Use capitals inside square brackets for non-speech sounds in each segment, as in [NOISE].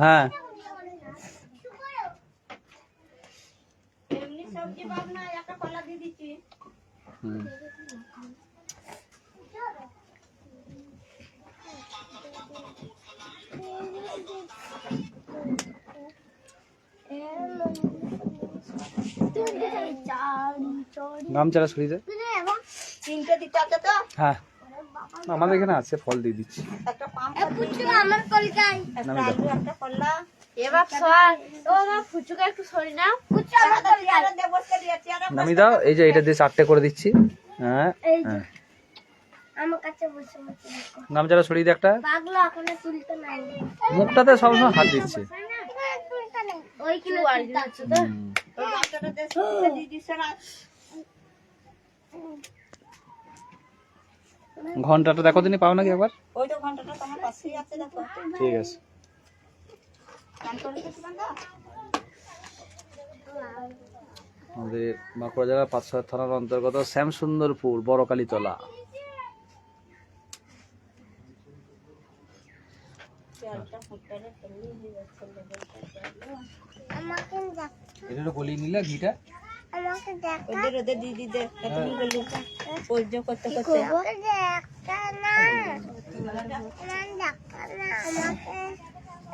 হ্যাঁ। গামছাড়া সরিয়ে দে। তিনটে দিতে আছে তো? হ্যাঁ। আমাদের এখানে আছে ফল দিয়ে দিচ্ছি। একটা পাম আমার কলকাই নামি দাও এই যে এটা দিয়ে চারটে করে দিচ্ছি। হ্যাঁ এই যে। হ্যাঁ। আমার কাছে বসে বসে দেখো। গামছাড়া সরিয়ে দে একটা। মুখটাতে সবসময় হাত দিচ্ছে। ওই কিলো তুলতে আছে তো হুম। ওই গাছটাতে দেশে দিয়ে দিছে না ঘন্টাটা দেখো দিনই পাও নাকি একবার? ওই তো ঘন্টাটা তোমার পাশেই আছে দেখো। ঠিক আছে। আমাদের বাঁকুড়া জেলার পাঁচশো থানার অন্তর্গত শ্যামসুন্দরপুর বড়কালীতলা। এটা গলিয়ে নিলে ঘিটা? আমাকে দেখ ওদের ওদের দিদি দে তুমি বললি পর্য করতে করতে। আমাকে দেখা না। আমার দেখা না। আমাকে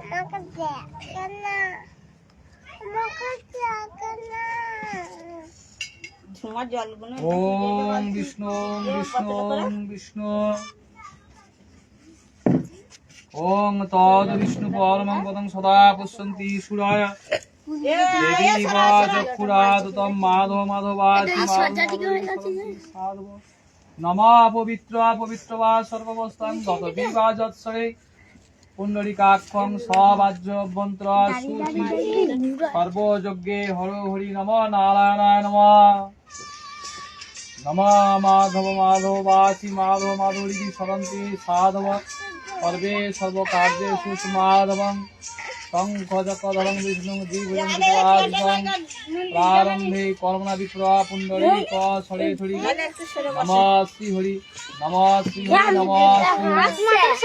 আমাকে দেখা না। আমাকে দেখা না। ঝুমার জলগুলো ওম বিষ্ণু বিষ্ণু ওম বিষ্ণু। ওম তদ বিষ্ণু পরমং পদং সদা পশ্যন্তি সুরায়। দেবী বা চক্ষুরাদতম মাধব মাধবাতি মাধব নমা পবিত্র পবিত্র বা সর্ববস্থান গত বিবাজৎসরে পুণ্ডরিকাক্ষং সবাজ্য অভ্যন্তর সুচি সর্বযজ্ঞে হর হরি নম নারায়ণায় নম। নম মাধব মাধব বাসি মাধব মাধুরী সরন্তি সাধব। সর্বে সর্বকার্যেষু সুমাধবং। শঙ্খ চক্রধরং বিষ্ণু জীবজন্তুপাদং প্রারম্ভে কর্মণা বিপ্রা পুণ্ডরীক সরে ধরি নম শ্রী হরি নম শ্রী হরি নম শ্রী হরি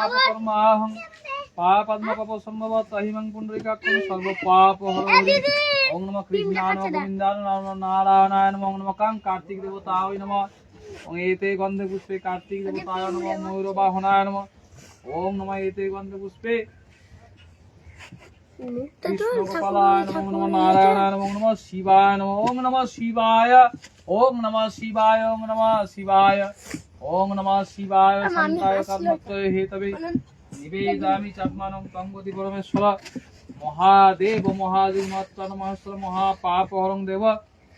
সারা ভিডিও হচ্ছে পাপহং পাপ কর্মাহং পাপদ্ম পাপ সম্ভব তহিমং পুণ্ডরিকাক্ষং সর্ব পাপ হরি ওম নমঃ কৃষ্ণায় নমঃ গোবিন্দায় নমঃ নারায়ণায় নমঃ ওম নমঃ কাং কার্তিক দেবতায় নমঃ ওম এতে গন্ধে পুষ্পে কার্তিক দেবতায় নমঃ ময়ূর বাহনায় নমঃ ওম নমঃ এতে গন্ধে পুষ্পে কৃষ্ণ গোপালায় নমঃ নারায়ণায় নমঃ ওম শিবায় নমঃ নমঃ শিবায় ওম নমঃ শিবায় ওম নমঃ শিবায় ওম নমঃ শিবায় সন্তায় কর্মত্রয় হেতবে। নিবেদামি চাত্মানং তঙ্গতি পরমেশ্বর। মহাদেব মহাদেব মাত্রা মহেশ্বর মহাপাপহরং দেব।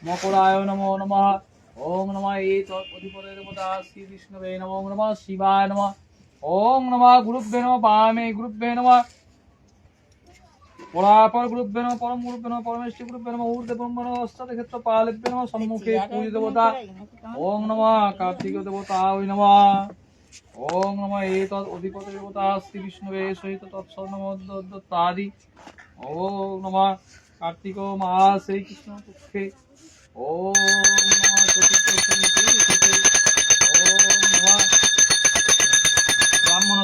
মকরায় নমো নমঃ। ওম নমঃ এই অধিপতি দেবতা শ্রী বিষ্ণুবে নমঃ নমঃ। শিবায় নমঃ। ওম নমঃ গুরুভ্যে নমঃ বামে গুরুভ্যে নমঃ। পরাপর গুরুভ্যে নমঃ পরম গুরুভ্যে নমঃ পরমেশ্বর গুরুভ্যে নমঃ ঊর্ধ্বে ব্রহ্মণ ক্ষেত্র নমঃ সম্মুখে পূজি দেবতা ওম নমঃ কার্তিক দেবতা ওই নমঃ। ওম নমঃ এতৎ অধিপতি দেবতা শ্রী বিষ্ণুবে সহিত তৎসর্ণমদ্দাদি ওম নমঃ কার্তিক মাসে কৃষ্ণ পক্ষে নমঃ চতুর্থ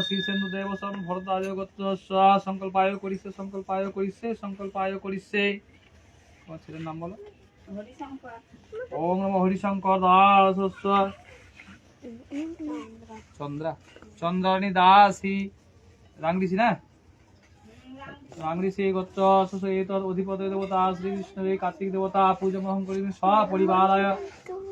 শীর্ষেন্দু দেব সর্ব ভরদাজ গোত্র স্বা, সংকল্পায় করিছে সংকল্পায় করিছে করিছে ছেলের নাম বলো। ওম হরিশঙ্কর দাস চন্দ্রা। চন্দ্রাণী দাসী। রাংদিছি না? রাংদিছি গোত্র অধিপতি দেবতা শ্রী বিষ্ণুরে কার্তিক দেবতা পূজমহং করিমি সপরিবারায়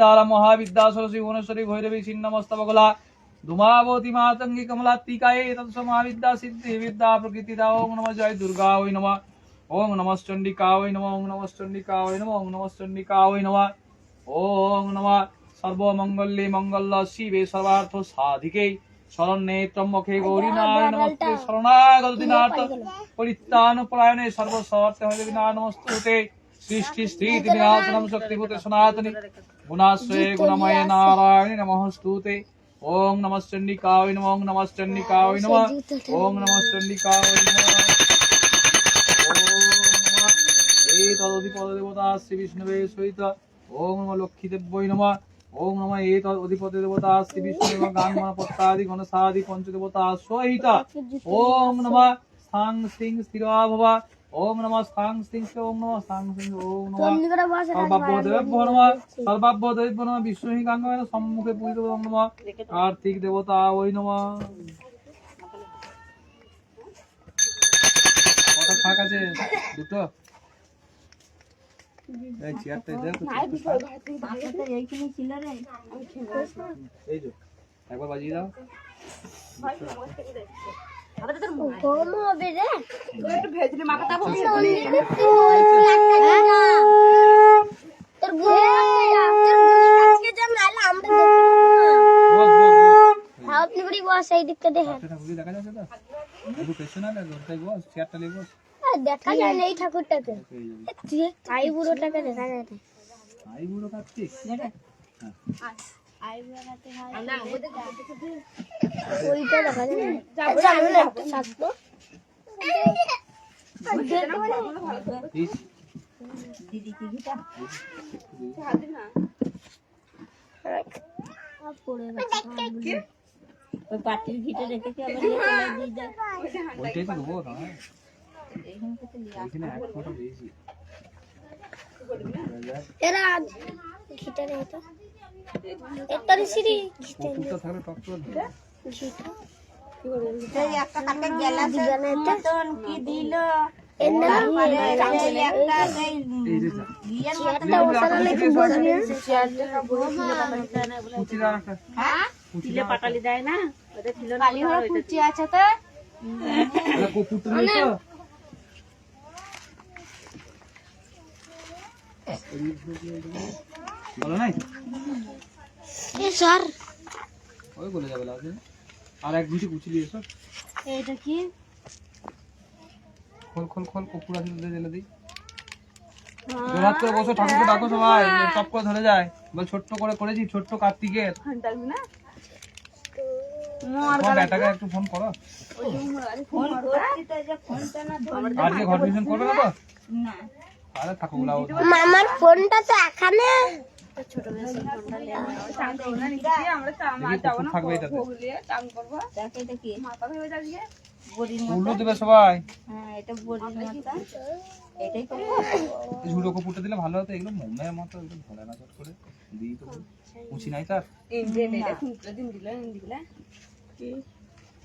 তারা মহাবিদ্যা সরস্বতী ভুবনেশ্বরী ভৈরবী ছিন্নমস্তবগলা। ধুমাবতী মাতঙ্গী কমলাত্মিকায়ে তৎস মহাবিদ্যা সিদ্ধি বিদ্যা প্রকৃতিদা ওং নমঃ জয় দুর্গা ওই নমঃ ওং নমঃ চণ্ডিকা ওই নমঃ ওং নমঃ চণ্ডিকা ওই নমঃ ওং নমঃ চণ্ডিকা ওই নমঃ ওং নমঃ সর্বমঙ্গলে মঙ্গল শিবে সর্বার্থ সাধিকে শরণ্যে ত্রম্বকে গৌরী নারায়ণ নমস্তে শরণাগত দিনার্থ পরিত্রাণ পরায়ণে সর্বস্বার্থে হয়ে বিনা নমস্তুতে সৃষ্টি স্থিতি বিনাশনম শক্তিভূতে সনাতনী গুণাশ্রয়ে গুণময়ে নারায়ণে নমস্তুতে চণ্ডিকায় নমঃ ওং নমঃ চণ্ডিকায় নমঃ ওং নমঃ চণ্ডিকায় নমঃ ওং নমঃ এই তদধিপদ দেবতা শ্রী বিষ্ণুবে সহিত। ওং নমঃ লক্ষ্মী দেব্যই নমঃ। ওং নমঃ এই তদ অধিপতি দেবতা শ্রী বিষ্ণু গান পত্তাদি গণসাদি পঞ্চদেবতা সহিত। ওং নমঃ স্থাং সিং স্থিরা ভব। ওং নমঃ স্থাং সিং ওং নমঃ স্থাং সিং ওং নমঃ সর্বাভ্যদেভ্য নমঃ সর্বাভ্যদেভ্য নমঃ সম্মুখে পূজিত ওং নমঃ কার্তিক দেবতা ওই নমঃ। কত শাক আছে? দুটো? এই চেয়ারটা দে এইখানে ছিল রে। এই যে একবার বাজিয়ে দাও। গরম হবে রে তোর গুরু তোর গুরু আজকে যা নাহলে আমরা দেখতে বস বস বস হ্যাঁ আপনি বড়ি বস এই দিকটা দেখেন। ঠাকুর ঠাকুর দেখা যাচ্ছে তো? একটু পেছনে না ওটাই বস চেয়ারটা নিয়ে বস। দেখা যায় না এই ঠাকুরটাকে। এই যে। তুই বুড়োটাকে দেখা যায় না। আই বুড়ো কার্তিক ওইটা দেখা যায় না সামনে থাকতো ইস, ওই পাটির ভিতরে রেখেছি আবার দিয়েছি এরা ঘিটা রে এটা পাটালি দেয় না? ওদের কুচি আছে তো? নেই তো? বলো নাই? এ স্যার। ওই বলে যাবে লাস্টে। আর এক কুচি এইটা কি? খোল খোল খোল কুকুর আছে দিই। জোরাত করে বসো ঠাকুরকে ডাকো সবাই। চপ করে ধরে যায়। বল ছোট্ট করে করেছি ছোট্ট কার্তিকের ব্যাটাকে একটু ফোন করো না আজকে ঘর করবে না তো? না। আরে থাকো গুলাও মামার ফোনটা তো এখানে। সবাই। হ্যাঁ এটা বড়ির এটাই করব? ঝুড়ো কুকুরটা দিলে ভালো হতো এগুলো মোমের মতো একদম ধরে না চট করে দিই তো উঁচি নাই তার?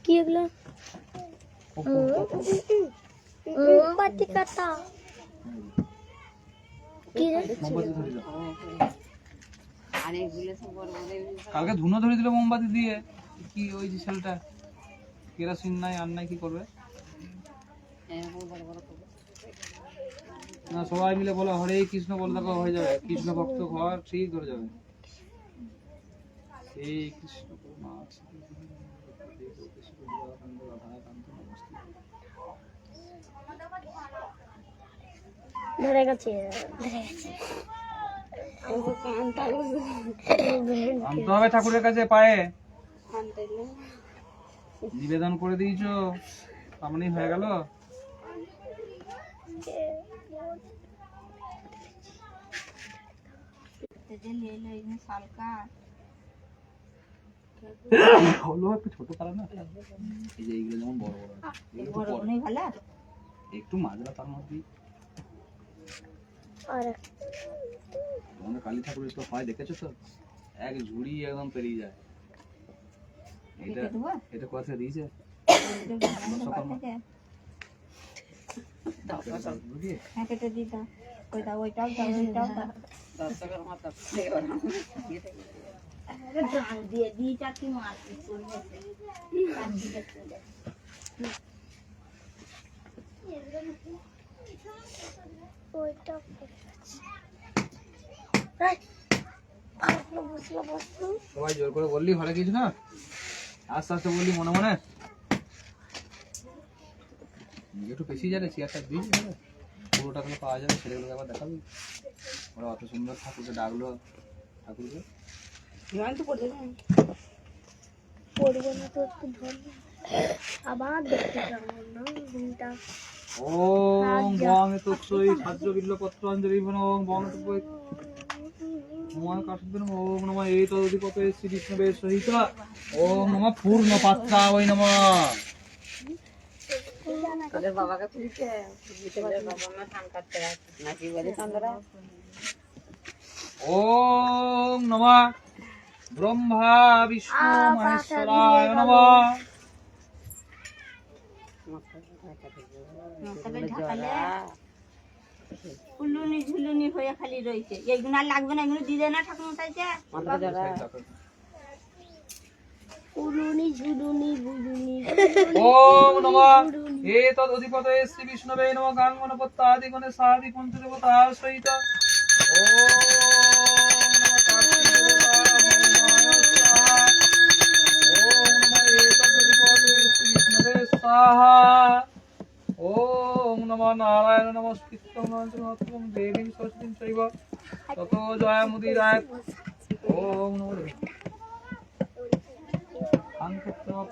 কি এগুলো? মোমবাতি কাটা কি রে? মোমবাতি ধরে দাও। কালকে ধুনো ধরে দিল মোমবাতি দিয়ে। কি ওই যে ছেলেটা কেরাসিন নাই আর নাই কি করবে? না সবাই মিলে বলো হরে কৃষ্ণ বলে দেখো হয়ে যাবে। কৃষ্ণ ভক্ত ঘর ঠিক ধরে যাবে। হে কৃষ্ণ করুণা ধরে গেছে ধরে গেছে। আনতে হবে ঠাকুরের কাছে পায়ে। নিবেদন করে দিয়েছ। সামনেই হয়ে গেল। হলো একটু ছোট কালার না? এই যে এইগুলো যেমন বড় বড়। একটু মাজরা তার মধ্যে আর তোমাদের কালী ঠাকুরের তো হয় দেখেছ তো? এক ঝুড়ি একদম পেরিয়ে যায়। এটা এটা কোথা দিয়েছে? হ্যাঁ দিয়ে দিই চাকরি মাছ ওইটা সবাই জোর করে বললি ঘরে কিছু না? আস্তে আস্তে বললি মনে মনে। একটু পেছিয়ে যাবে চেয়ারটা দিই পুরোটা তাহলে পাওয়া যাবে ছেলেগুলোকে আবার দেখাবি। ওরা অত সুন্দর ঠাকুরকে ডাকলো ঠাকুরকে। পড়ব না তো একটু ধরবো। আবার দেখতে না ঘুমটা ওম বং তুৎসই খাদ্য বিল্ল পত্র অঞ্জলি বনং বং তুপই মহান কাঠবিন ওম নমঃ। এই তদধিপতে শ্রী বিষ্ণুবে সহিত ওম নমঃ পূর্ণ পাত্রা ওই নমঃ ওম নমঃ। ব্রহ্মা বিষ্ণু মহেশ্বরায় নমঃ। উলুনি ঝুলুনি হয়ে খালি রয়েছে এইগুলো আর লাগবে না এগুলো দিলে না ঠাকুর মশাইকে উলুনি ঝুলুনি বুলুনি [LAUGHS] ওম নমঃ। এতদ অধিপতে শ্রী বিষ্ণবে নমঃ। গাঙ্গনপত্তাদি গণে সাদি পঞ্চদেবতা সহিত ওম স্বাহা। ওম নমঃ নারায়ণ নমস্কৃত্যং নমস্কৃত্যং দেবীং সরস্বতীং চৈব ততো জয়মুদিরায়। ওম নমঃ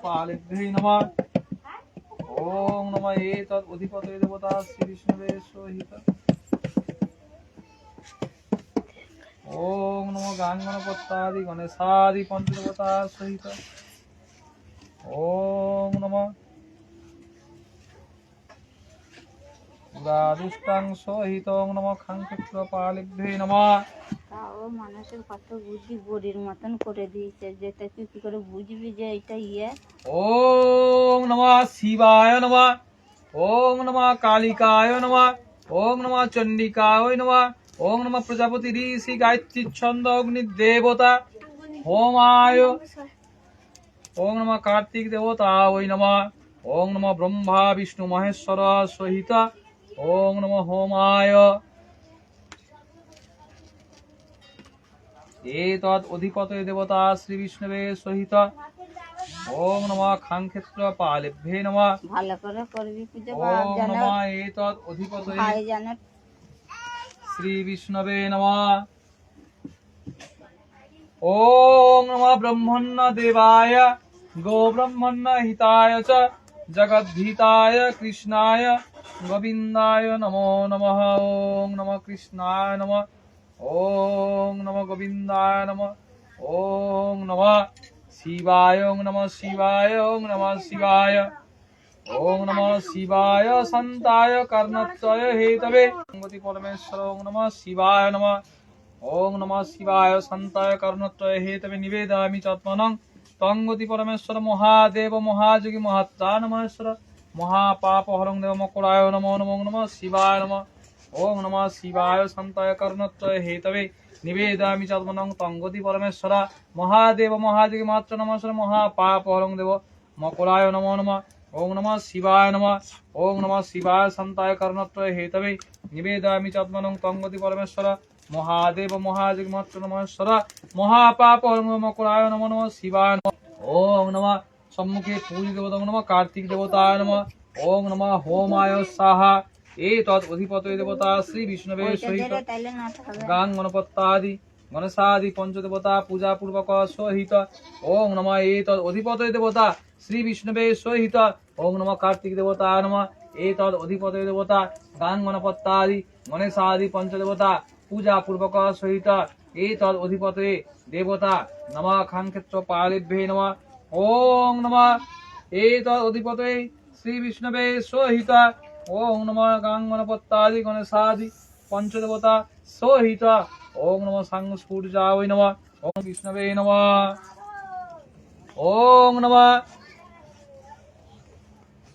পালিভ্যৈ নমঃ। ওম নমঃ এতদ অধিপতে দেবতা শ্রী বিষ্ণুবে সহিত। ওম নমঃ গাঙ্গনপত্তাদি গণেশাদি পঞ্চদেবতা সহিত। ওম নমঃ পুরাদুষ্টাং সহিত ওম নমঃ খাঙ্ক্ষেত্র পালিভ্যৈ নমঃ। তাও মানুষের কত বুদ্ধি বড়ির মতন করে দিয়েছে যেটা তুই কি করে বুঝবি যে এটা ইয়ে? ওম নমঃ শিবায় নমঃ ওম নমঃ কালিকায় নমঃ ওম নমঃ চণ্ডিকায় নমঃ ওম নমঃ প্রজাপতি ঋষি গায়ত্রী ছন্দ অগ্নি দেবতা হোমায় ওম নমঃ কার্তিক দেবতা ওই নমঃ ওম নমঃ ব্রহ্মা বিষ্ণু মহেশ্বর সহিত ওম নমঃ হোমায়। এতদ অধিপতে দেবতা শ্রী বিষ্ণুবে সহিত। ওম নমঃ খাঙ্ক্ষেত্র পালেভ্যে নমঃ। ভালো করে করবি পুজো যেন নমঃ এতদ অধিপতে শ্রী বিষ্ণবে নমঃ। ওম নমঃ ব্রহ্মণ্য দেবায় গো ব্রহ্মণ্য হিতায় চ জগদ্ধিতায় কৃষ্ণায়। গোবিন্দায় নমো নমঃ ওম নমঃ কৃষ্ণায় নমঃ ওম নমঃ গোবিন্দায় নমঃ ওম নমঃ শিবায় নমঃ শিবায় নমঃ শিবায় ওম নমঃ শিবায়, সন্তায় কর্ণত্রয় হেতবে গতি পরমেশ্বর ওম নমঃ শিবায় নমঃ ওম নমঃ শিবায়, সন্তায় কর্ণত্রয় হেতবে, নিবেদামি চাত্মনং তঙ্গতি পরমেশ্বর, মহাদেব, মহাযোগী মহাত্রাণ মহেশ্বর মহাপাপ হরং দেব মকরায় নমো নমো নমঃ শিবায় নমঃ। ওম নমঃ শিবায় সন্তায় কর্ণত্রয় হেতবে। নিবেদামি চাত্মনং তঙ্গতি পরমেশ্বর। মহাদেব মহাযোগী মাত্র নমস্বর মহাপাপ হরং দেব মকরায় নমো নমঃ। ওম নমঃ শিবায় নমঃ। ওম নমঃ শিবায় সন্তায় কর্ণত্রয় হেতবে। নিবেদামি চাত্মনং তঙ্গতি পরমেশ্বর। মহাদেব মহাযোগ মাত্র নমস্বর মহাপাপ মকরায় নমো নমঃ শিবায় নমঃ। ওম নমঃ সম্মুখে পূজ দেবতা নম কার্তিক দেবতায় নম। ওং নম। হোমায় সাহা। এ তৎ অধিপত দেবতা শ্রী বিষ্ণবে সহিত। গাং গণপত্তাদি গণেশাদি পঞ্চদেবতা পূজা পূর্বক সহিত। ওং নম। এ তৎ অধিপত দেবতা শ্রী বিষ্ণবে সহিত। ওং নম। কার্তিক দেবতা নম। এ তৎ অধিপত দেবতা গাং গণপত্তাদি গণেশাদি পঞ্চদেবতা পূজা পূর্বক সহিত। এ তৎ অধিপতে দেবতা নমা। খাং ক্ষেত্র পালেভ্যে নমা। ওং নম। এত অধিপতে শ্রী বিষ্ণবে সোহিতা। ওং নম গাঙ্গনপত্তাদি গণেশাদি পঞ্চদেবতা সোহিতা। ওং নম সাং স্ফুর্জা ওই নম। ওং বিষ্ণবে নম। ওং নম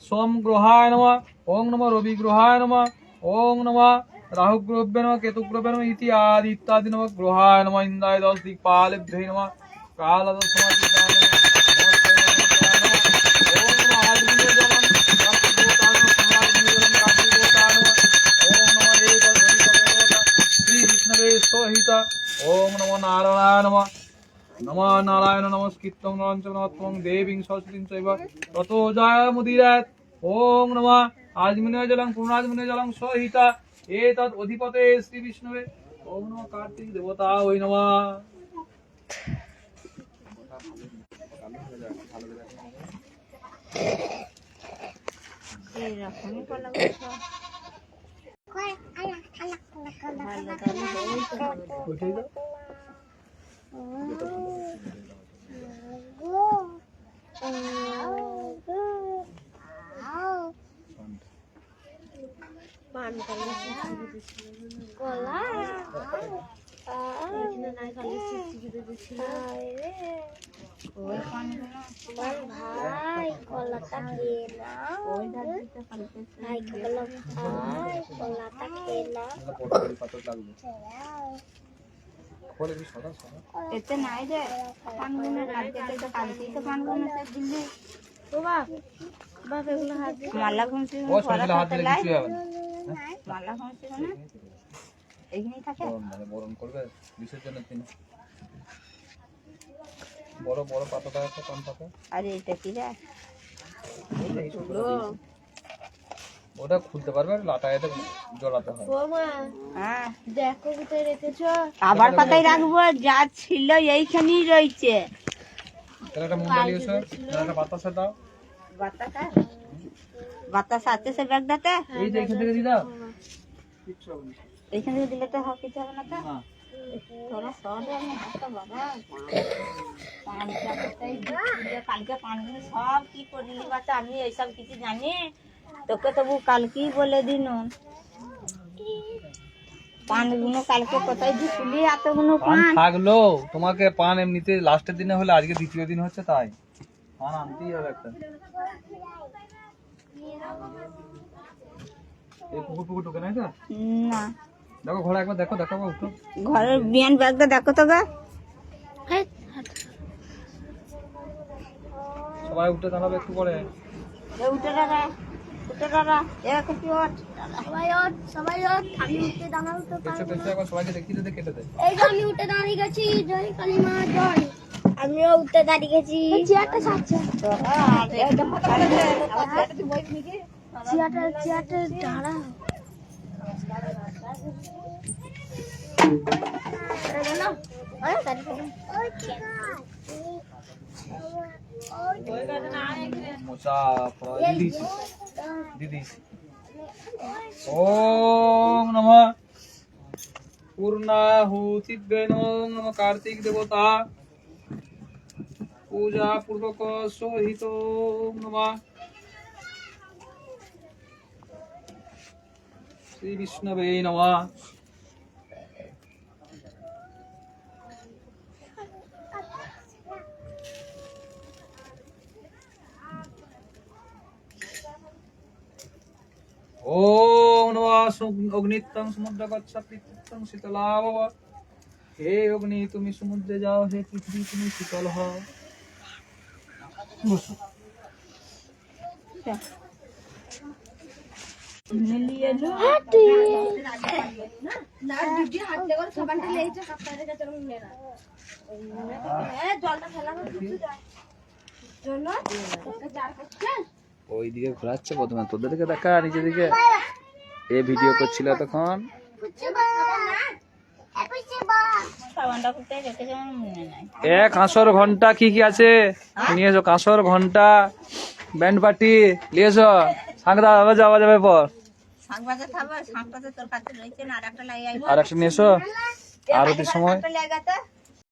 সোম গ্রহায় নম। ওং নম রবি গ্রহায় নম। ওং নম রাহুগ্রহ্যে নম কেতুগ্রহ্যে নম ইতি ইত্যাদি নম। গ্রহায় নম ইন্দ্রায় দশ দিক পালেভ্যে নম। কাল সোহিত ওম নম নারায়ণ নম নম নারায়ণ নমস্কৃত্যং নরঞ্চনত্মং দেবীং সরস্বতীং চৈব ততো জয় মুদিরাত ওম নম আজমিনে জলং পূর্ণাজমিনে জলং সহিতা এতৎ অধিপতে শ্রী বিষ্ণুবে ওম নম কার্তিক দেবতা ওই নম এইরকমই কলা গাছ আমার ভাই কলাটা খেয়ে কালকে ভাই কলা ভাই কলাটা খেয়ে নাও এতে নাই রে পানগুলো কালকে তো কালকেই তো পানগুলো সব দিলি বাবা বাবা এগুলো হাত দিয়ে ঘুমছি ও হাত দিলে কিছু হবে না। মালা ঘুমছি মানে এইখানেই থাকে। মানে বরণ করবে বিসর্জনের দিন। বড় বড় পাতাটা আছে পান পাতা। আর এইটা কি রে? ওটা খুলতে পারবে আর লাটা এটা জড়াতে হয়। ও হ্যাঁ। দেখো কোথায় রেখেছো? আবার পাতায় রাখব যা ছিল এইখানেই রয়েছে। তাহলে একটা মুন্ডালি এসো তাহলে একটা বাতাসা দাও। বাতাসা? বাতাস আছে সে ব্যাগটাতে? এই যে এখান থেকে দিয়ে দাও এইখান থেকে দিলে তো হবে কিছু হবে না তো? না তোরা সবে আমি হাতটা বাবা পানটা কোথায় দিচ্ছি রে? কালকে পানগুলো সব কি করলি বাচ্চা আমি এইসব কিছু জানি। তোকে তবু কালকেই বলে দিন। পানগুলো কালকে কোথায় এতগুলো পান পান? থাকল। তোমাকে পান এমনিতে লাস্টের দিনে হলে আজকে দ্বিতীয় দিন হচ্ছে তাই। পান আনতেই হবে একটা। এই পুকুর পুকুর ঢুকে নাই তো? না। দেখো ঘরে একবার দেখো দেখো উঠো ঘরের বিয়ান ব্যাগটা দেখো তো গা। সবাই উঠে দাঁড়াবে একটু পরে। উঠে দাঁড়া উঠে দাঁড়া এরকম কি সবাই ওঠ সবাই ওঠ আমি উঠে দাঁড়াও তো পেছনে পেছনে একবার সবাইকে দেখিয়ে দে কেটে দে এই যে আমি উঠে দাঁড়িয়ে গেছি জয় কালিমা জয়। আমিও উঠে দাঁড়িয়ে গেছি। চেয়ারটা চেয়ারটা দাঁড়া। মোচা পড়া দিদি দিদি ওম নমঃ পূর্ণাহুতিভ্যে নম কার্তিক দেবতা পূজা পূর্বক সহিত নমঃ শ্রী বিষ্ণবে নমঃ ওম নমঃ অগ্নিত্যং সমুদ্র গচ্ছ পৃথিত্যং শীতলা ভব হে অগ্নি তুমি সমুদ্রে যাও হে পৃথিবী তুমি শীতল হও। বসো। মিলিয়ে নো ওই দিকে ঘোরাচ্ছে প্রথমে তোদের দিকে দেখা নিচের দিকে এ ভিডিও করছিল তখন। এ কাঁসর ঘণ্টা কি কি আছে? নিয়ে এসো কাঁসর ঘণ্টা ব্যান্ড পার্টি নিয়ে এসো সাংদা আওয়াজ যাওয়া যাবে পর। আর একটা নিয়ে এসো আরতির সময়?